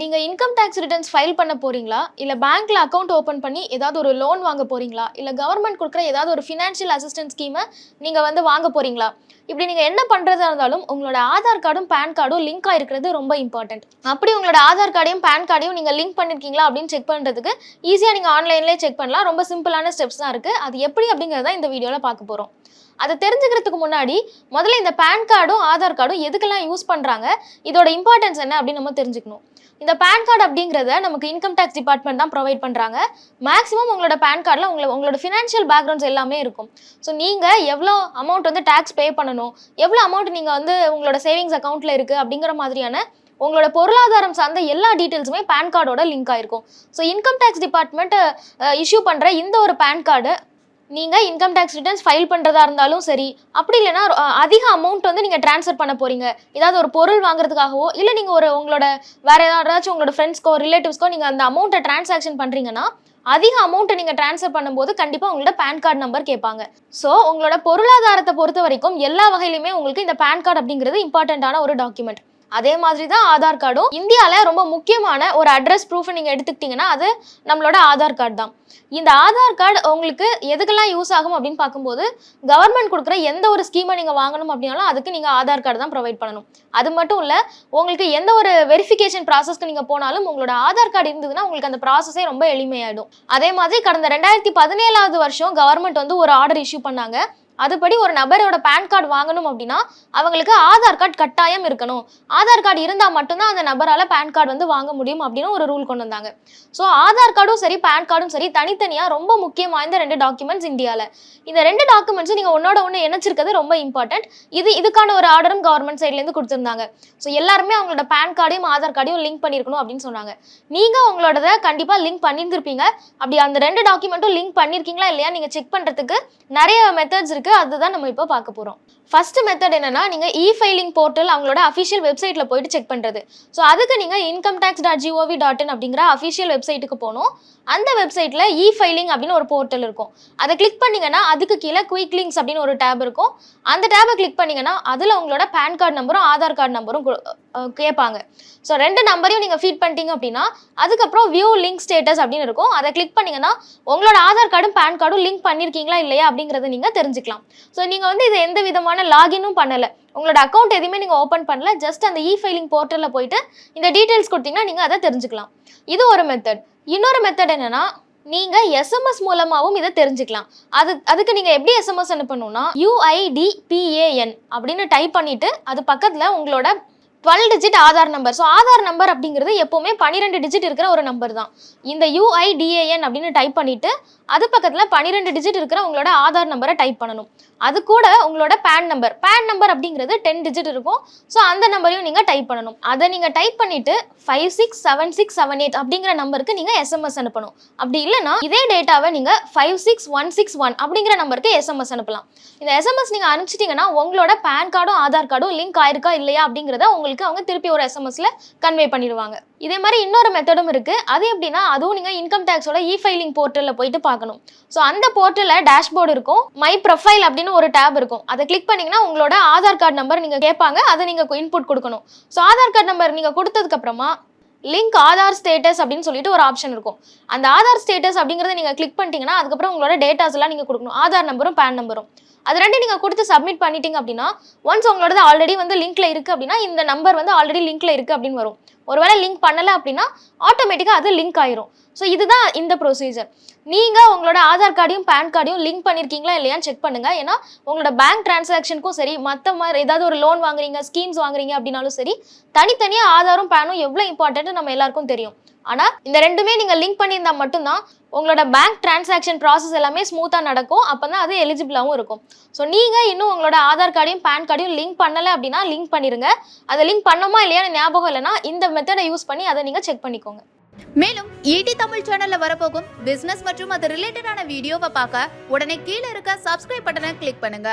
நீங்க income tax returns file பண்ண போறீங்களா? இல்ல பேங்க்ல அக்கௌண்ட் ஓபன் பண்ணி ஏதாவது ஒரு லோன் வாங்க போறீங்களா? இல்ல கவர்மெண்ட் கொடுக்குற ஏதாவது ஒரு ஃபினான்ஷியல் அசிஸ்டன்ஸ் ஸ்கீமை நீங்க வந்து வாங்க போறீங்களா? இப்படி நீங்க என்ன பண்றதா இருந்தாலும் உங்களோட ஆதார் கார்டும் பேன் கார்டும் லிங்க் ஆயிருக்கிறது ரொம்ப இம்பார்ட்டன்ட் அப்படி உங்களோட ஆதார் கார்டையும் பேன் கார்டையும் நீங்க லிங்க் பண்ணிருக்கீங்களா அப்படின்னு செக் பண்றதுக்கு ஈஸியா நீங்க ஆன்லைன்லேயே செக் பண்ணலாம். ரொம்ப சிம்பிளான ஸ்டெப்ஸ் தான் இருக்கு. அது எப்படி அப்படிங்கறத இந்த வீடியோல பார்க்க போறோம். அதை தெரிஞ்சுக்கிறதுக்கு முன்னாடி முதல்ல இந்த பேன் கார்டும் ஆதார் கார்டும் எதுக்கெல்லாம் யூஸ் பண்ணுறாங்க இதோட இம்பார்ட்டன்ஸ் என்ன அப்படின்னு நம்ம தெரிஞ்சுக்கணும். இந்த பேன் கார்டு அப்படிங்கிறத நமக்கு இன்கம் டேக்ஸ் டிபார்ட்மெண்ட் தான் ப்ரொவைட் பண்ணுறாங்க மேக்ஸிமம் உங்களோட பேன் கார்டில் உங்களை உங்களோட ஃபினான்ஷியல் பேக்ரவுண்ட்ஸ் எல்லாமே இருக்கும். ஸோ நீங்கள் எவ்வளோ அமௌண்ட் வந்து டேக்ஸ் பே பண்ணணும் எவ்வளோ அமௌண்ட் நீங்கள் வந்து உங்களோட சேவிங்ஸ் அக்கௌண்ட்டில் இருக்குது அப்படிங்கிற மாதிரியான உங்களோட பொருளாதாரம் சார்ந்த எல்லா டீட்டெயில்ஸுமே பேன் கார்டோட லிங்க் ஆயிருக்கும் so income tax department issue பண்ணுற இந்த ஒரு பேன் கார்டு நீங்கள் இன்கம் டேக்ஸ் ரிட்டர்ன்ஸ் ஃபைல் பண்ணுறதா இருந்தாலும் சரி அப்படி இல்லைன்னா அதிக அமௌண்ட் வந்து நீங்கள் ட்ரான்ஸ்ஃபர் பண்ண போகிறீங்க ஏதாவது ஒரு பொருள் வாங்குறதுக்காகவோ இல்லை நீங்கள் ஒரு உங்களோட வேறு ஏதாச்சும் உங்களோட ஃப்ரெண்ட்ஸ்க்கோ ரிலேட்டிவ்ஸ்க்கோ நீங்கள் அந்த அமௌண்ட்டை ட்ரான்ஸாக்ஷன் பண்ணுறீங்கன்னா அதிக அமௌண்ட்டை நீங்கள் ட்ரான்ஸ்ஃபர் பண்ணும்போது கண்டிப்பாக உங்களோட பேன் கார்டு நம்பர் கேட்பாங்க. ஸோ உங்களோட பொருளாதாரத்தை பொறுத்த வரைக்கும் எல்லா வகையிலுமே உங்களுக்கு இந்த பேன் கார்டு அப்படிங்கிறது இம்பார்ட்டண்ட்டான ஒரு டாக்குமெண்ட் அதே மாதிரி தான் ஆதார் கார்டும். இந்தியாவில் ரொம்ப முக்கியமான ஒரு அட்ரஸ் ப்ரூஃப் நீங்கள் எடுத்துக்கிட்டிங்கன்னா அது நம்மளோட ஆதார் கார்டு தான். இந்த ஆதார் கார்டு உங்களுக்கு எதுக்கெல்லாம் யூஸ் ஆகும் அப்படின்னு பார்க்கும்போது கவர்மெண்ட் கொடுக்குற எந்த ஒரு ஸ்கீமை நீங்கள் வாங்கணும் அப்படின்னாலும் அதுக்கு நீங்கள் ஆதார் கார்டு தான் ப்ரொவைட் பண்ணணும். அது மட்டும் இல்லை உங்களுக்கு எந்த ஒரு வெரிஃபிகேஷன் ப்ராசஸ்க்கு நீங்கள் போனாலும் உங்களோட ஆதார் கார்டு இருந்ததுன்னா உங்களுக்கு அந்த ப்ராசஸே ரொம்ப எளிமையாயிடும். அதே மாதிரி கடந்த ரெண்டாயிரத்தி பதினேழாவது வருஷம் கவர்மெண்ட் வந்து ஒரு ஆர்டர் இஷ்யூ பண்ணாங்க. அதுபடி ஒரு நபரோட பேன் கார்டு வாங்கணும் அப்படின்னா அவங்களுக்கு ஆதார் கார்டு கட்டாயம் இருக்கணும். ஆதார் கார்டு இருந்தால் மட்டும்தான் அந்த நபரால் பேன் கார்டு வந்து வாங்க முடியும் அப்படின்னு ஒரு ரூல் கொண்டு வந்தாங்க. ஸோ ஆதார் கார்டும் சரி பேன் கார்டும் சரி தனித்தனியாக ரொம்ப முக்கியம் வாய்ந்த ரெண்டு டாக்குமெண்ட்ஸ் இந்தியாவில் இந்த ரெண்டு டாக்குமெண்ட்ஸும் நீங்கள் ஒன்னோட ஒன்று இணைச்சிருக்கிறது ரொம்ப இம்பார்ட்டன்ட் இது இதுக்கான ஒரு ஆர்டரும் கவர்மெண்ட் சைட்லேருந்து கொடுத்துருந்தாங்க. ஸோ எல்லாருமே அவங்களோட பேன் கார்டையும் ஆதார் கார்டையும் லிங்க் பண்ணியிருக்கணும் அப்படின்னு சொன்னாங்க. நீங்கள் உங்களோடத கண்டிப்பாக லிங்க் பண்ணியிருந்திருப்பீங்க அப்படி அந்த ரெண்டு டாக்குமெண்ட்டும் லிங்க் பண்ணியிருக்கீங்களா இல்லையா நீங்கள் செக் பண்ணுறதுக்கு நிறைய மெத்தட்ஸ் இருக்குது அதுதான் நம்ம இப்போ பார்க்க போகிறோம் ஃபர்ஸ்ட் மெத்தட் என்னன்னா நீங்கள் இ ஃபைலிங் போர்ட்டல் அவங்களோட அஃபிஷியல் வெப்சைட்டில் போயிட்டு செக் பண்ணுறது ஸோ அதுக்கு நீங்கள் income tax dot G O V dot in அப்படிங்கிற அஃபிஷியல் வெப்சைட்டுக்கு போகணும். அந்த வெப்சைட்டில் இ ஃபைலிங் அப்படின்னு ஒரு போர்ட்டல் இருக்கும். அதை கிளிக் பண்ணீங்கன்னா அதுக்கு கீழே குயிக் லிங்க்ஸ் அப்படின்னு ஒரு டேப் இருக்கும். அந்த டேபை கிளிக் பண்ணீங்கன்னா அதில் உங்களோட பேன் கார்டு நம்பரும் ஆதார் கார்டு நம்பரும் கேட்பாங்க. ஸோ ரெண்டு நம்பரையும் நீங்கள் ஃபீட் பண்ணிட்டீங்க அப்படின்னா அதுக்கப்புறம் வியூ லிங்க் ஸ்டேட்டஸ் அப்படின்னு இருக்கும். அதை கிளிக் பண்ணீங்கன்னா உங்களோட ஆதார் கார்டும் பேன் கார்டும் லிங்க் பண்ணியிருக்கீங்களா இல்லையா அப்படிங்கிறத நீங்கள் தெரிஞ்சுக்கலாம். ஸோ நீங்கள் வந்து இது எந்த விதமான லாகினும் பண்ணலை. உங்களோட அக்கௌண்ட் எதுவுமே நீங்கள் ஓப்பன் பண்ணல. ஜஸ்ட் அந்த இ ஃபைலிங் போர்ட்டலில் போயிட்டு இந்த டீட்டெயில்ஸ் கொடுத்தீங்கன்னா நீங்கள் அதை தெரிஞ்சுக்கலாம். இது ஒரு மெத்தட் இன்னொரு மெத்தட் என்னென்னா நீங்கள் எஸ்எம்எஸ் மூலமாகவும் இதை தெரிஞ்சுக்கலாம். அது அதுக்கு நீங்கள் எப்படி எஸ்எம்எஸ் அனுப்பணும்னா யூஐடிபிஏஎன் அப்படின்னு டைப் பண்ணிவிட்டு அது பக்கத்தில் உங்களோட twelve digit Aadhaar number. So Aadhaar number அப்படிங்கிறது எப்போவுமே பன்னிரெண்டு டிஜிட் இருக்கிற ஒரு நம்பர் தான். இந்த யூஐடிஏஎன் அப்படின்னு டைப் பண்ணிவிட்டு அது பக்கத்தில் பன்னிரெண்டு டிஜிட் இருக்கிற உங்களோட ஆதார் நம்பரை டைப் பண்ணணும். அது கூட உங்களோட பேன் நம்பர் பேன் நம்பர் அப்படிங்கிறது டென் டிஜிட் இருக்கும். ஸோ அந்த நம்பரையும் நீங்கள் டைப் பண்ணணும். அதை நீங்கள் டைப் பண்ணிவிட்டு five six seven six seven eight அப்படிங்கிற நம்பருக்கு நீங்கள் எஸ்எம்எஸ் அனுப்பணும். அப்படி இல்லைன்னா இதே டேட்டாவை நீங்கள் five six one six one அப்படிங்கிற நம்பருக்கு எஸ்எம்எஸ் அனுப்பலாம். இந்த எஸ்எம்எஸ் நீங்கள் அனுப்பிச்சிட்டிங்கன்னா உங்களோட பேன் கார்டும் ஆதார் கார்டும் லிங்க் ஆயிருக்கா இல்லையா அப்படிங்கிறத உங்களுக்கு அவங்க திருப்பி ஒரு எஸ்எம்எஸ்ல கன்வே பண்ணிடுவாங்க. இதே மாதிரி இன்னொரு மெத்தடும் இருக்கு. அது எப்படின்னா அதுவும் நீங்கள் இன்கம் டேக்ஸோட இ ஃபைலிங் போர்ட்டலில் போயிட்டு பார்க்கணும். ஸோ அந்த போர்ட்டலில் டேஷ்போர்டு இருக்கும். மை ப்ரொஃபைல் அப்படின்னு ஒரு டேப் இருக்கும். அதை கிளிக் பண்ணீங்கன்னா உங்களோட ஆதார் கார்டு நம்பர் நீங்கள் கேட்பாங்க. அதை நீங்கள் இன்புட் கொடுக்கணும். ஸோ ஆதார் கார்டு நம்பர் நீங்கள் கொடுத்ததுக்கு அப்புறமா லிங்க் ஆதார் ஸ்டேட்டஸ் அப்படின்னு சொல்லிட்டு ஒரு ஆப்ஷன் இருக்கும். அந்த ஆதார் ஸ்டேட்டஸ் அப்படிங்கறத நீங்க கிளிக் பண்ணிட்டீங்கன்னா அதுக்கப்புறம் உங்களோட டேட்டாஸ் எல்லாம் நீங்க கொடுக்கணும். ஆதார் நம்பரும் பேன் நம்பரும் அது ரெண்டு நீங்க கொடுத்து சப்மிட் பண்ணிட்டீங்க அப்படின்னா ஒன்ஸ் உங்களோடது ஆல்ரெடி வந்து லிங்க்ல இருக்கு அப்படின்னா இந்த நம்பர் வந்து ஆல்ரெடி லிங்க்ல இருக்கு அப்படின்னு வரும். ஒருவேளை லிங்க் பண்ணலை அப்படின்னா ஆட்டோமேட்டிக்காக அது லிங்க் ஆயிரும். ஸோ இதுதான் இந்த ப்ரொசீஜர் நீங்கள் உங்களோட ஆதார் கார்டையும் பேன் கார்டையும் லிங்க் பண்ணிருக்கீங்களா இல்லையான்னு செக் பண்ணுங்கள் ஏன்னா உங்களோட பேங்க் டிரான்சாக்ஷனுக்கும் சரி மற்ற மாதிரி ஏதாவது ஒரு லோன் வாங்குறீங்க ஸ்கீம்ஸ் வாங்குறீங்க அப்படின்னாலும் சரி தனித்தனியாக ஆதாரும் பேனும் எவ்வளோ இம்பார்ட்டன்ட் நம்ம எல்லாருக்கும் தெரியும். ஆனால் இந்த ரெண்டுமே நீங்கள் லிங்க் பண்ணியிருந்தால் மட்டும்தான் உங்களோட பேங்க் டிரான்சாக்ஷன் ப்ராசஸ் எல்லாமே ஸ்மூத்தாக நடக்கும். அப்போ தான் அது எலிஜிபிளாகவும் இருக்கும். ஸோ நீங்கள் இன்னும் உங்களோட ஆதார் கார்டையும் பேன் கார்டையும் லிங்க் பண்ணலை அப்படின்னா லிங்க் பண்ணிடுங்க அதை லிங்க் பண்ணோமா இல்லையான்னு ஞாபகம் இல்லைன்னா இந்த மெத்தடை யூஸ் பண்ணி அதை நீங்கள் செக் பண்ணிக்கோங்க. மேலும் ஈடி தமிழ் சேனல்ல வரப்போகும் பிசினஸ் மற்றும் அது ரிலேட்டடான வீடியோவை பார்க்க உடனே கீழே இருக்க சப்ஸ்கிரைப் பட்டனை கிளிக் பண்ணுங்க.